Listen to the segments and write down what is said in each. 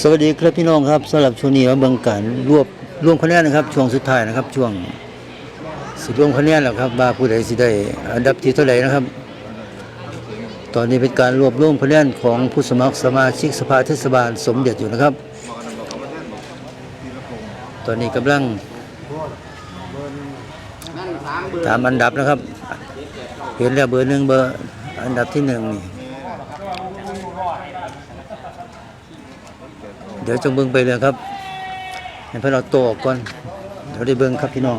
สวัสดีครับพี่น้องครับสำหรับช่วงนี้ว่าเบิ่งการรวบรวมคะแนนนะครับ ช่วงสุดท้ายนะครับ ช่วงสิรวมคะแนนแล้วครับว่าผู้ใดสิได้อันดับที่เท่าไหร่นะครับ ตอนนี้เป็นการรวบรวมคะแนนของผู้สมัครสมาชิกสภาเทศบาลสมเด็จอยู่นะครับ ตอนนี้กำลังตามอันดับนะครับ เห็นแล้วเบอร์หนึ่งเบอร์อันดับที่หนึ่งนี่ เดี๋ยวจงเบิ้งไปเลยครับให้เพื่อเราโตออกก่อน เดี๋ยวได้เบิ้งครับพี่น้อง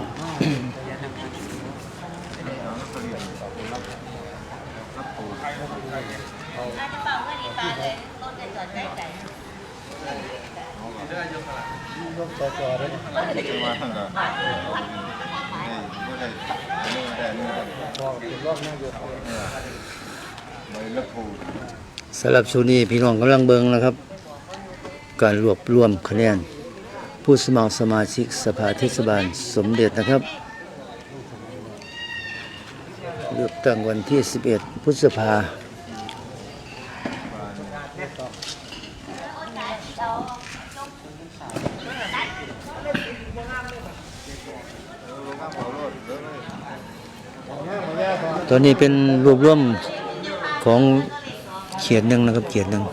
สำหรับชูนี่พี่น้องกำลังเบิงนะครับ การรวบรวมคะแนน ผู้สมัครสมาชิกสภาเทศบาลสมเด็จนะครับ เลือกตั้งวันที่ 11 พฤษภาตอนนี้เป็นรวบรวมของเขียนหนึ่งนะครับเขียนหนึ่ง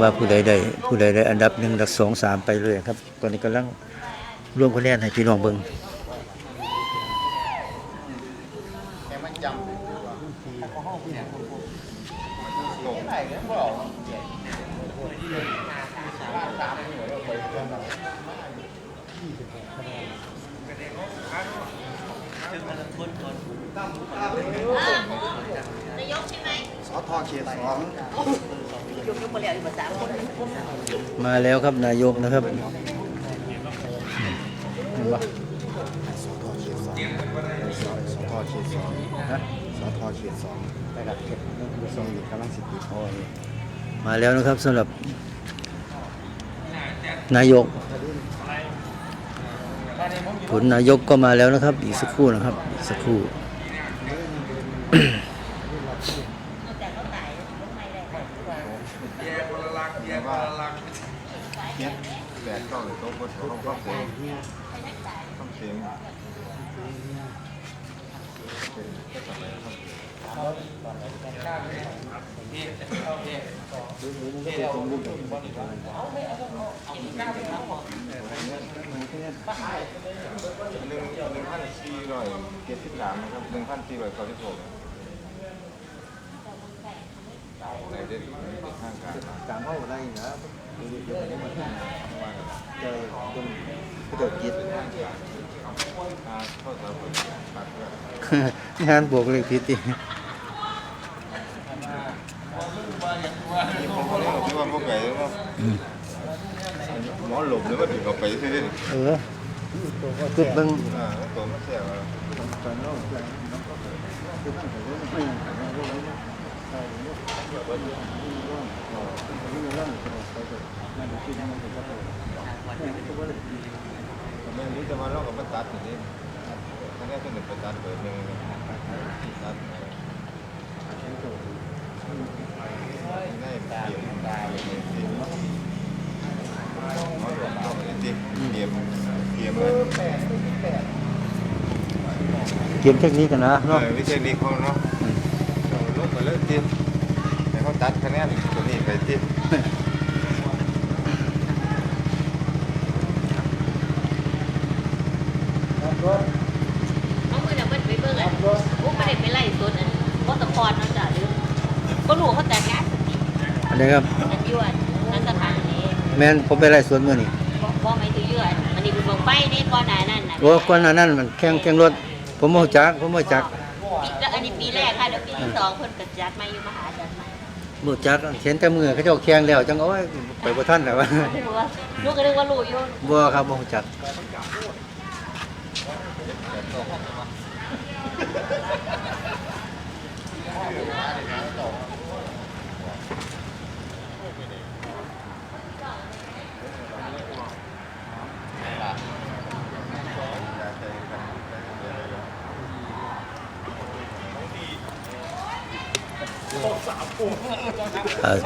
ว่าผู้ใดได้ผู้ใดได้อันดับหนึ่งอันดับสองสามไปเลยครับ ตอนนี้กำลังรวมคะแนนให้พี่น้องเบิ่ง มาแล้วครับนายกนะครับเห็นปะสทเขตสองนะสอทเขตสองได้รับเขตทรงอยู่กำลังสิบปีพอมาแล้วนะครับสำหรับนายก ผลนายกก็มาแล้วนะครับ อีกสักครู่นะครับอีกสักครู่ แต่ว่าเฮ็ดแปดเก้าโต๊ะบนเขาก็เสียงต้องเสียงหนึ่งหนึ่ง พันสี่ร้อยเจ็ดสิบสามนะครับหนึ่งพันสี่ร้อยเก้าสิบหกในเด็กข้างการการเข้าได้นะเจอคนผู้เดือดจิตอ่าเข้าสารพัดปัดด้วยงานบวกเลขผิดอีกเลยคิดว่าพวกไก่เนาะ หมอหลบเลยว่าถึงเอาไปซื้อได้เออคิดเบิ่งอ่าตัวมันเสียว่าไม่รู้จะมาลอกกับมันตัดอย่างนี้ถ้าแค่ตัวหนึ่งไปตัดเปิดหนึ่งตัดได้เปลี่ยนตายเลยสิเขาหลบ เข้าไปสิเตรียมเตรียมเลยเกมเทคนิคกันนะเนาะวิธีนี้เขาเนาะลบไปเลยสิแต่เขาตัดคะแนนตัวนี้ไปสิเอามือเนี่ยเบิ้ลไปเบิ้งอะโอ้ไม่ได้ไปไล่สดอันวอตพรนะจ๊ะหรือก็รู้เขาแต่งงานอันนี้ครับอันยวนนั่นสถานนี้ แม่นผมไปไล่สวนมื้อนี้บอกบอกไม่ถือยื่นอันนี้เป็นบอกไฟนี่ก่อนหน้านั้นน่ะโอ้ก่อนหน้านั้นมันแข่งแข่งรถ ผมบ่รู้จักผมบ่รู้จักปีแล้วอันนี้ปีแรกค่ะเดี๋ยวปีที่สองเพิ่นกัดจัดมาอยู่มหาจัดมาบ่รู้จักเห็นแต่มือเขาเจ้าแข่งแล้วจังโอ้ยไปบ่ทันแล้ววะรู้ว่าลูกก็นึกว่ารู้อยู่บ่ครับบ่รู้จัก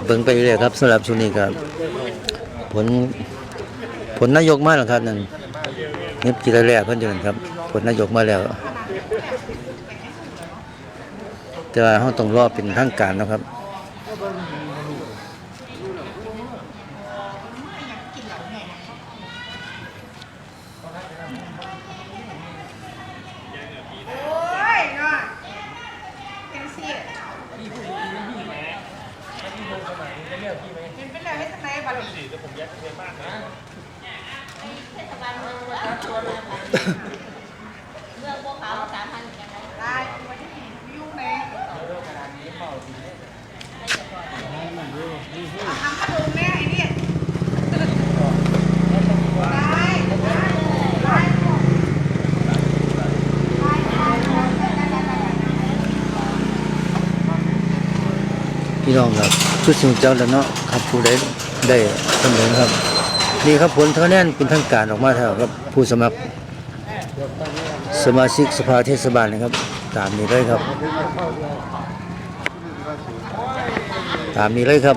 เบิ่งไปเรื่อยครับสำหรับชุนี้ครับผลผลนายกมาแล้วครับนั่นนี่กีฬาแรกเพิ่นอยู่นั่นครับ ผลนายกมาแล้ว แต่ว่าเราต้องรอเป็นทางการนะครับี่ผมแยกเทศบาลเมืองบัวตัวเมืองเมืองบัวขาวสามพันกันนะได้วันที่ยุ่งเลยทำขนมแม่ไอ้นี่ยได้ได้ได้พี่น้องครับชุดสิงเจ้าแล้วเนาะครับผู้ใด ได้ตำแหน่งครับ นี่ครับผลคะแนนเป็นทางการออกมาแล้วครับผู้สมัคร สมาชิกสภาเทศบาลนะครับ ตามนี้เลยครับ ตามนี้เลยครับ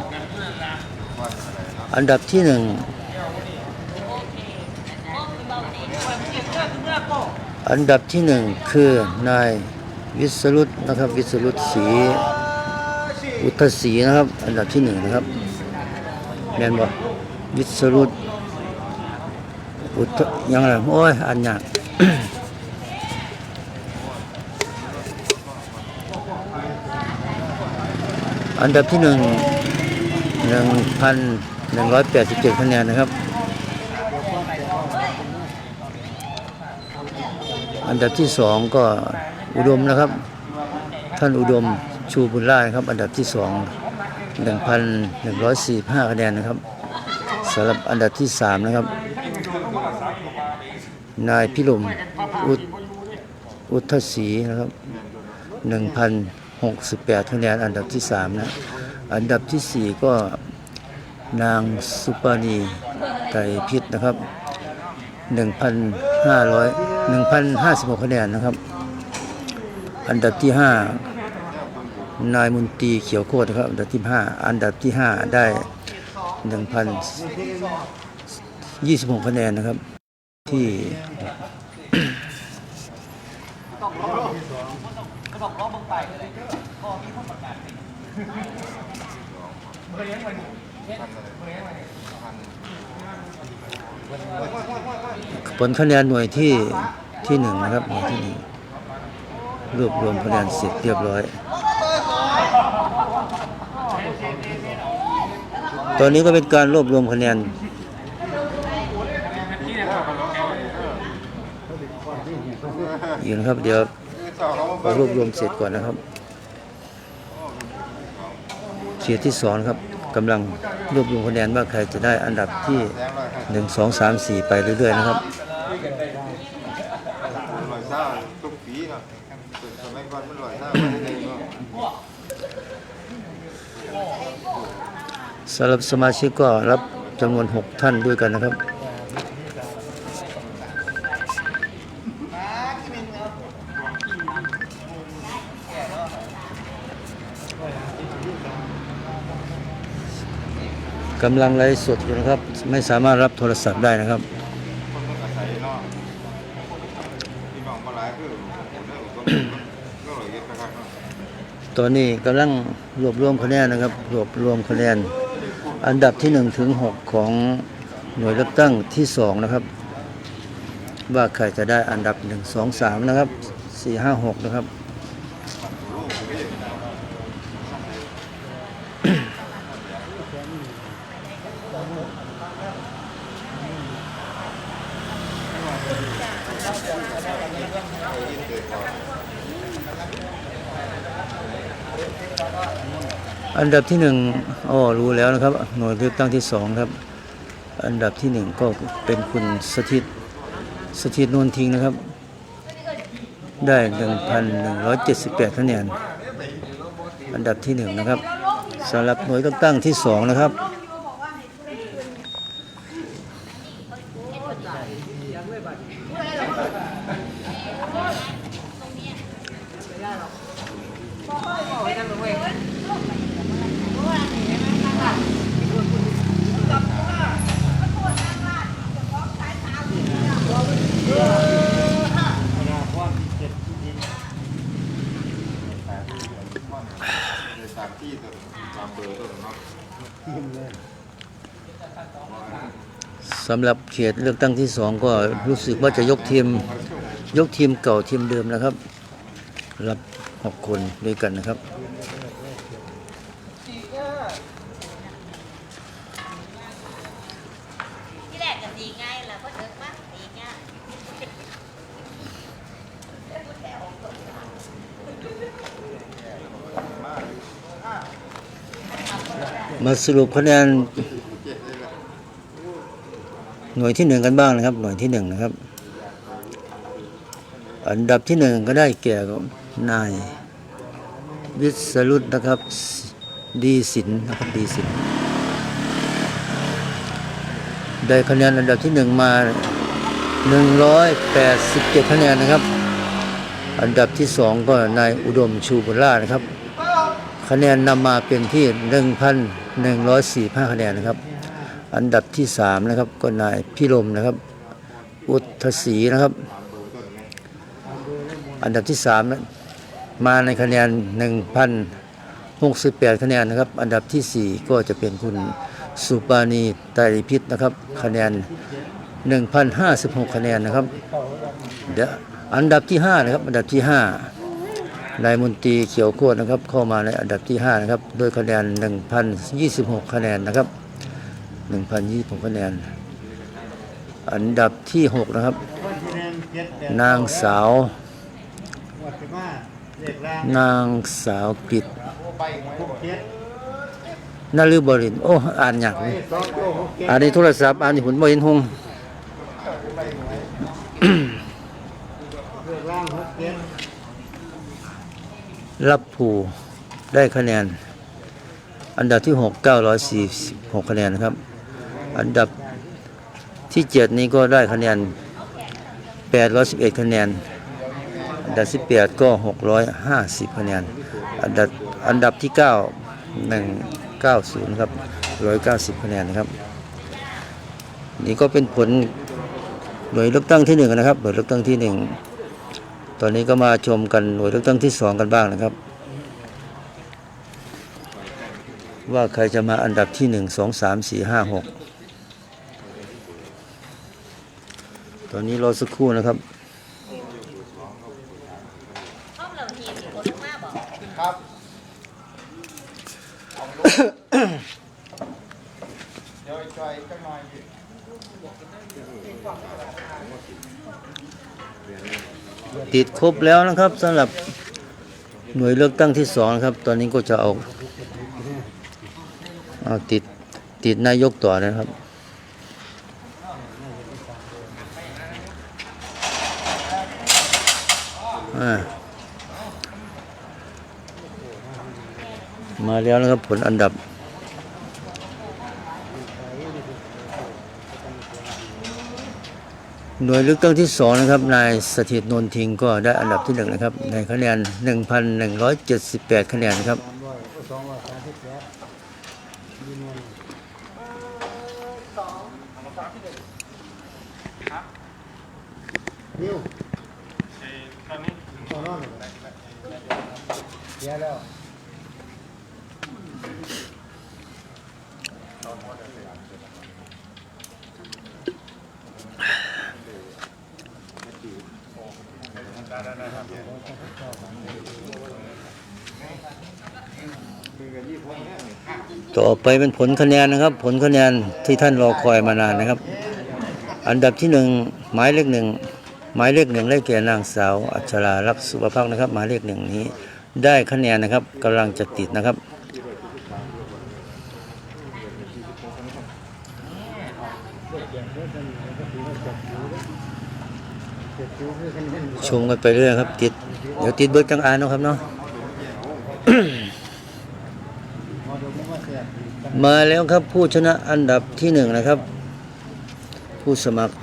อันดับที่หนึ่งอันดับที่หนึ่งคือนายวิสรุตนะครับ วิสรุตศรีอุทศรีนะครับ อันดับที่หนึ่งนะครับ แม่นบ่วิสรุตอุทยังไงโอ้ยอันยากอันดับที่หนึ่งหนึ่งพันหนึ่งร้อยแปดสิบเจ็ดคะแนนนะครับ อันดับที่สองก็อุดมนะครับ ท่านอุดมชูบุญล่าครับ อันดับที่สอง หนึ่งพันหนึ่งร้อยสี่ห้าคะแนนนะครับสำหรับอันดับที่สามนะครับ นายพิรมอุทอุทธศรีนะครับหนึ่งพันหกสิบแปดคะแนนอันดับที่สามนะ อันดับที่สี่ก็นางสุปานีไตรพิษนะครับหนึ่งพันห้าร้อยหนึ่งพันห้าสิบหกคะแนนนะครับ อันดับที่ห้า นายมุนตีเขียวโคตรครับอันดับที่ห้าอันดับที่ห้าได้หนึ่งพันยี่สิบหกคะแนนนะครับ ที่ผลคะแนนหน่วยที่ที่หนึ่งนะครับหน่วยที่หนึ่งรวบรวมคะแนนเสร็จเรียบร้อย อนนี้ก็เป็นการรวบรวมคะแนนอยู่นะครับ เดี๋ยวคือเจ้ารวบรวมเสร็จก่อนนะครับเขตที่สองครับกำลังรวบรวมคะแนนว่าใครจะได้อันดับที่หนึ่งสองสามสี่ไปเรื่อยๆนะครับ ร้อยเศร้าทุกปีเนาะสมัยก่อนมันร้อยเศร้าไม่ได้เนาะ สำหรับสมาชิกก็รับจำนวน 6 ท่านด้วยกันนะครับ กำลังไลฟ์สดอยู่นะครับ ไม่สามารถรับโทรศัพท์ได้นะครับตอนนี้กำลังรวบรวมคะแนนนะครับ รวบรวมคะแนน อันดับที่1ถึง6ของหน่วยเลือกตั้งที่2นะครับ ว่าใครจะได้อันดับ 1 2 3 นะครับ 4 5 6 นะครับ อันดับที่หนึ่งอ๋อรู้แล้วนะครับ หน่วยเลือกตั้งที่สองครับ อันดับที่หนึ่งก็เป็นคุณสถิตสถิตนวลทิงนะครับ ได้หนึ่งพันหนึ่งร้อยเจ็ดสิบแปดคะแนน อันดับที่หนึ่งนะครับสำหรับหน่วยเลือกตั้งที่สองนะครับำหรับเขตเลือกตั้งที่สองก็รู้สึกว่าจะยกทีมยกทีมเก่าทีมเดิมนะครับ รับหกคนด้วยกันนะครับมาสรุปคะแนน หน่วยที่หนึ่งกันบ้างนะครับ หน่วยที่หนึ่งนะครับ อันดับที่หนึ่งก็ได้แก่นายวิสรุตนะครับ ดีสินนะครับดีสินได้คะแนนอันดับที่หนึ่งมาหนึ่งร้อยแปดสิบเจ็ดคะแนนนะครับ อันดับที่สองก็นายอุดมชูบุล่านะครับ คะแนนนำมาเป็นที่ 1,145 คะแนนนะครับ อันดับที่สามนะครับก็นายพิรมนะครับ อุทศรีนะครับ อันดับที่สามมาในคะแนน 1,068 คะแนนนะครับ อันดับที่สี่ก็จะเป็นคุณสุปานีไตรพิษนะครับ คะแนน 1,056 คะแนนนะครับเดี๋ยวอันดับที่ห้านะครับ อันดับที่ห้านายมนตรีเขียวโคตรนะครับ เข้ามาในอันดับที่ห้านะครับ โดยคะแนน 1,026 คะแนนนะครับ 1,026คะแนน อันดับที่หกนะครับ นางสาว นางสาวกฤษนฤบรินโอ้อ่านยากเลยอ่านในโทรศัพท์อ่านในหุ่นบรินหงรับผูได้คะแนน อันดับที่หกเก้าร้อยสี่สิบหกคะแนนนะครับ อันดับที่เจ็ดนี้ก็ได้คะแนนแปดร้อยสิบเอ็ดคะแนน อันดับที่แปดก็หกร้อยห้าสิบคะแนน อันดับอันดับที่เก้าหนึ่งเก้าศูนย์ครับร้อยเก้าสิบคะแนนนะครับ นี่ก็เป็นผลหน่วยเลือกตั้งที่หนึ่งนะครับ หน่วยเลือกตั้งที่หนึ่งตอนนี้ก็มาชมกันหน่วยเลือกตั้งที่สองกันบ้างนะครับ ว่าใครจะมาอันดับที่หนึ่งสองสามสี่ห้าหก ตอนนี้รอสักครู่นะครับห้องเราทีมคนมากบอกครับเดี๋ยวจอยจังหน่อยติดครบแล้วนะครับสำหรับหน่วยเลือกตั้งที่สองนะครับ ตอนนี้ก็จะเอาเอาติดติดนายกต่อนะครับ อ่า มาแล้วนะครับผลอันดับ หน่วยเลือกตั้งที่สองนะครับ นายสถิตนนทิงก็ได้อันดับที่หนึ่งนะครับ ในคะแนน 1,178 คะแนนนะครับต่อไปเป็นผลคะแนนนะครับ ผลคะแนนที่ท่านรอคอยมานานนะครับ อันดับที่หนึ่งหมายเลขหนึ่ง หมายเลขหนึ่งได้แก่นางสาว อัชรารับสุภพักนะครับ หมายเลขหนึ่งนี้ ได้คะแนนนะครับกำลังจะติดนะครับชมกันไปเรื่อยครับ ติด เดี๋ยวติดเบิร์ดจังอานเนาะครับเนาะมาแล้วครับผู้ชนะอันดับที่หนึ่งนะครับ ผู้สมัคร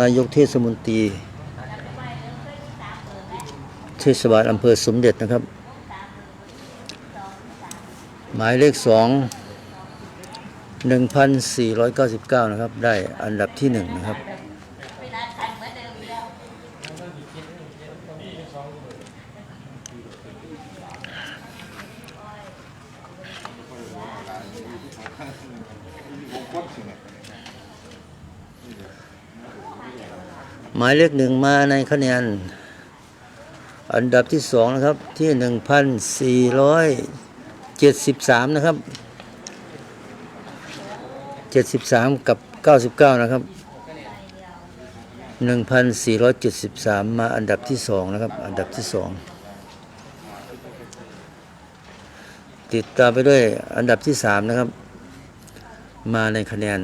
นายกเทศมนตรี เทศบาลอำเภอสมเด็จนะครับ หมายเลขสองหนึ่งพันสี่ร้อยเก้าสิบเก้านะครับ ได้อันดับที่หนึ่งนะครับ หมายเลขหนึ่งมาในคะแนน อันดับที่สองนะครับที่หนึ่งพันสี่ร้อยเจ็ดสิบสามนะครับเจ็ดสิบสามกับเก้าสิบเก้านะครับหนึ่งพันสี่ร้อยเจ็ดสิบสามมาอันดับที่สองนะครับ อันดับที่สองติดตามไปด้วยอันดับที่สามนะครับ มาในคะแนน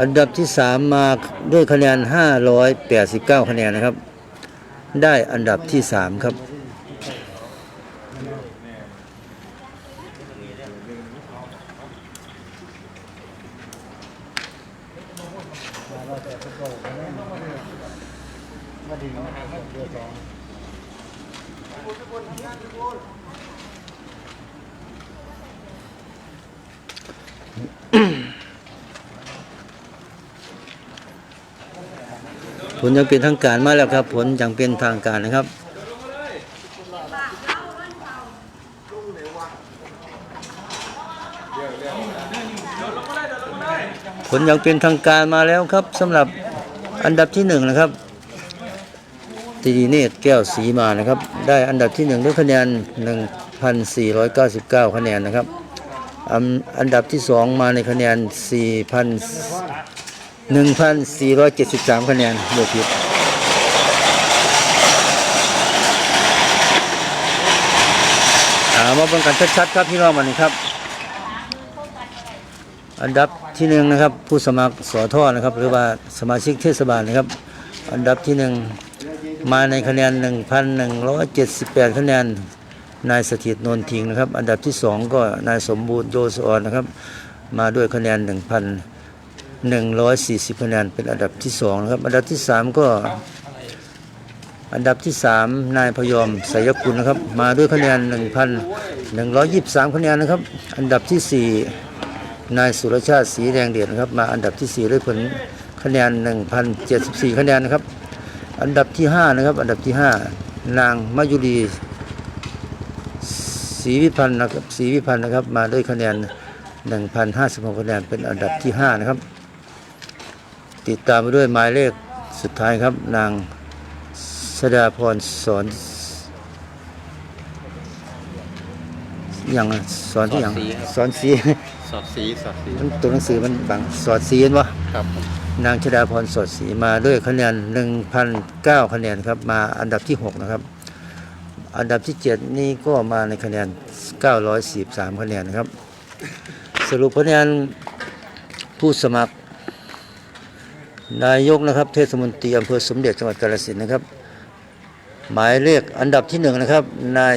อันดับที่สามมาด้วยคะแนน 589 คะแนนนะครับ ได้อันดับที่สามครับ ลยังเป็นทางการมาแล้วครับ ผลยังเป็นทางการนะครับผลยังเป็นทางการมาแล้วครับสำหรับอันดับที่หนึ่งนะครับตีดีเนตแก้วสีมานะครับ ได้อันดับที่หนึ่งด้วยคะแนน 1,499 คะแนนนะครับ อันอันดับที่สองมาในคะแนน 4,000 1,473คะแนนเลือกผิดอ่ามาเบิ่งกันชัดๆครับพี่น้องมันนี้ครับ อันดับที่หนึ่งนะครับ ผู้สมัครสอทอนะครับ หรือว่าสมาชิกเทศบาลนะครับ อันดับที่หนึ่งมาในคะแนน 1,178 คะแนนนายสถิตนนทิงนะครับ อันดับที่สองก็นายสมบูรณ์โยสออนนะครับ มาด้วยคะแนน 1,000 140คะแนนเป็นอันดับที่สองนะครับ อันดับที่สามก็ อันดับที่สามนายพยอมสยกุลนะครับ มาด้วยคะแนน 1,123 คะแนนนะครับ อันดับที่สี่นายสุรชาติสีแดงเดือดนะครับ มาอันดับที่สี่ด้วยผลคะแนน 1,074 คะแนนนะครับ อันดับที่ห้านะครับ อันดับที่ห้านางมายุรีศรีวิพันธ์นะครับศรีวิพันธ์นะครับ มาด้วยคะแนน 1,056 คะแนนเป็นอันดับที่ห้านะครับ ติดตามไปด้วยหมายเลขสุดท้ายครับ นางสดาพรสอนอย่างอะสอนที่อย่างสอนสีสอดสีสอดสีมันตัวหนังสือมันบังสอดสีเห็นวะครับนางชดาพรสอดสีมาด้วยคะแนน 1,009 คะแนนครับ มาอันดับที่ 6 นะครับ อันดับที่ 7 นี่ก็มาในคะแนน 943 คะแนนนะครับ สรุปคะแนนผู้สมัคร นายกนะครับ เทศมนตรีอำเภอสมเด็จจังหวัดกาฬสินธุ์นะครับ หมายเลขอันดับที่หนึ่งนะครับนาย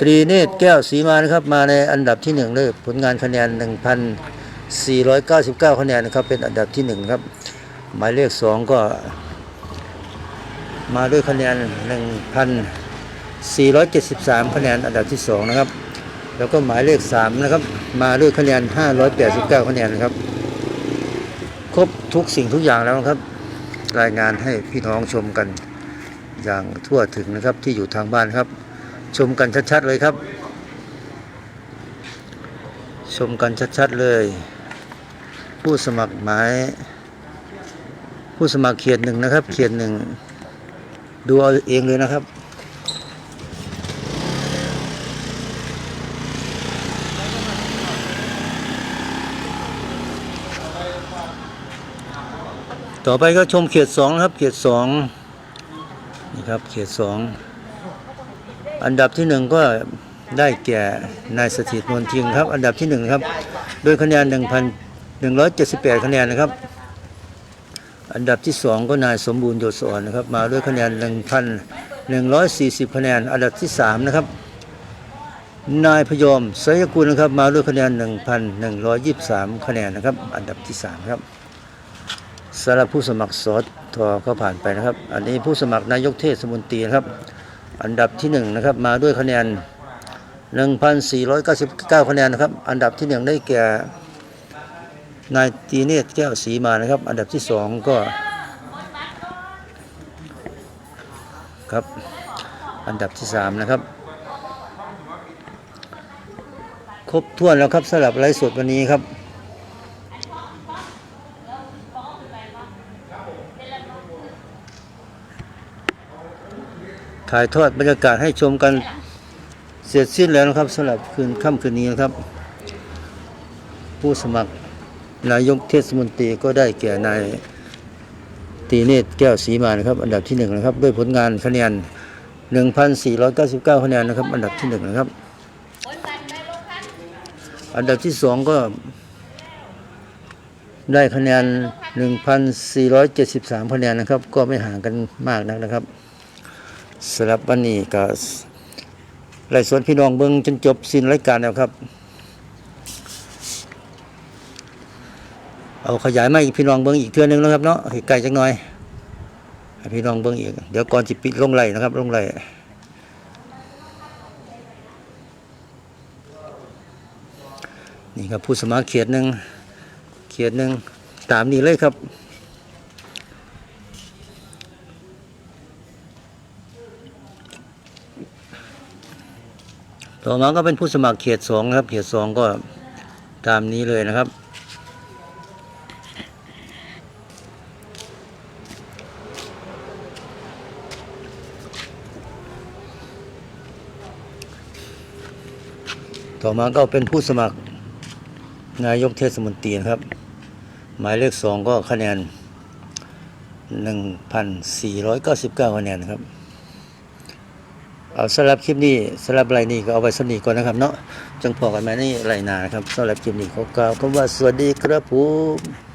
ตรีเนตรแก้วศรีมานะครับ มาในอันดับที่หนึ่งเลยผลงานคะแนน 1,499 คะแนนนะครับเป็นอันดับที่หนึ่งครับ หมายเลขสองก็ มาด้วยคะแนน 1,473 คะแนนอันดับที่สองนะครับ แล้วก็หมายเลขสามนะครับ มาด้วยคะแนน 589 คะแนนนะครับ ครบทุกสิ่งทุกอย่างแล้วนะครับ รายงานให้พี่น้องชมกันอย่างทั่วถึงนะครับที่อยู่ทางบ้านครับ ชมกันชัดๆเลยครับ ชมกันชัดๆเลย ผู้สมัครหมายผู้สมัครเขตหนึ่งนะครับ เขตหนึ่งดูเอาเองเลยนะครับ ต่อไปก็ชมเขตสองครับ เขตสองนี่ครับ เขตสองอันดับที่หนึ่งก็ได้แก่นายสถิตมนทิงครับ อันดับที่หนึ่งครับ โดยคะแนนหนึ่งพันหนึ่งร้อยเจ็ดสิบแปดคะแนนนะครับ อันดับที่สองก็นายสมบูรณ์โยศอ่อนนะครับ มาด้วยคะแนนหนึ่งพันหนึ่งร้อยสี่สิบคะแนน อันดับที่สามนะครับนายพยอมสยกุลนะครับ มาด้วยคะแนนหนึ่งพันหนึ่งร้อยยี่สิบสามคะแนนนะครับ อันดับที่สามครับ สำหรับผู้สมัครสอทอก็ผ่านไปนะครับ อันนี้ผู้สมัครนายกเทศมนตรีครับ อันดับที่1นนะครับมาด้วยคะแนน 1,499 คะแนนนะครับ อันดับที่ 1 ได้แก่นายตีเนตแก้วสีมานะครับ อันดับที่ 2 ก็ครับอันดับที่ 3 นะครับ ครบถ้วนแล้วครับสำหรับไลฟ์สดวันนี้ครับ ถ่ายทอดบรรยากาศให้ชมกันเสร็จสิ้นแล้วนะครับสำหรับคืนค่ำคืนนี้นะครับ ผู้สมัครนายกเทศมนตรีก็ได้แก่นายตีเนตรแก้วศรีมานะครับ อันดับที่หนึ่งนะครับ ด้วยผลงานคะแนน 1,499คะแนนนะครับ อันดับที่หนึ่งนะครับโอนกันได้ลูกคันอันดับที่สองก็ ได้คะแนน 1,473 คะแนนนะครับ ก็ไม่ห่างกันมากนักนะครับ สำหรับวันนี้ก็ไล่สวนพี่น้องเบิ้งจนจบสิ้นรายการแล้วครับ เอาขยายมาอีกพี่น้องเบิ้งอีกเทื่อนึงนะครับเนาะให้ไกลจักหน่อยพี่น้องเบิ้งอีก เดี๋ยวก่อนจิปิดลงไหลนะครับ ลงไหลนี่ครับผู้สมัครเขตหนึ่งเขตหนึ่งตามนี้เลยครับ ต่อมาก็เป็นผู้สมัครเขตสองครับ เขตสองก็ตามนี้เลยนะครับ ต่อมาก็เป็นผู้สมัครนายกเทศมนตรีครับ หมายเลขสองก็คะแนน 1,499 คะแนนครับ เอาสำหรับคลิปนี้สำหรับไรนี่ก็เอาไว้สำนีก่อนนะครับเนาะจังพอกันไหมนี่ไรหนานะครับสำหรับคลิปนี้ขอกล่าวคำว่าสวัสดีครับผม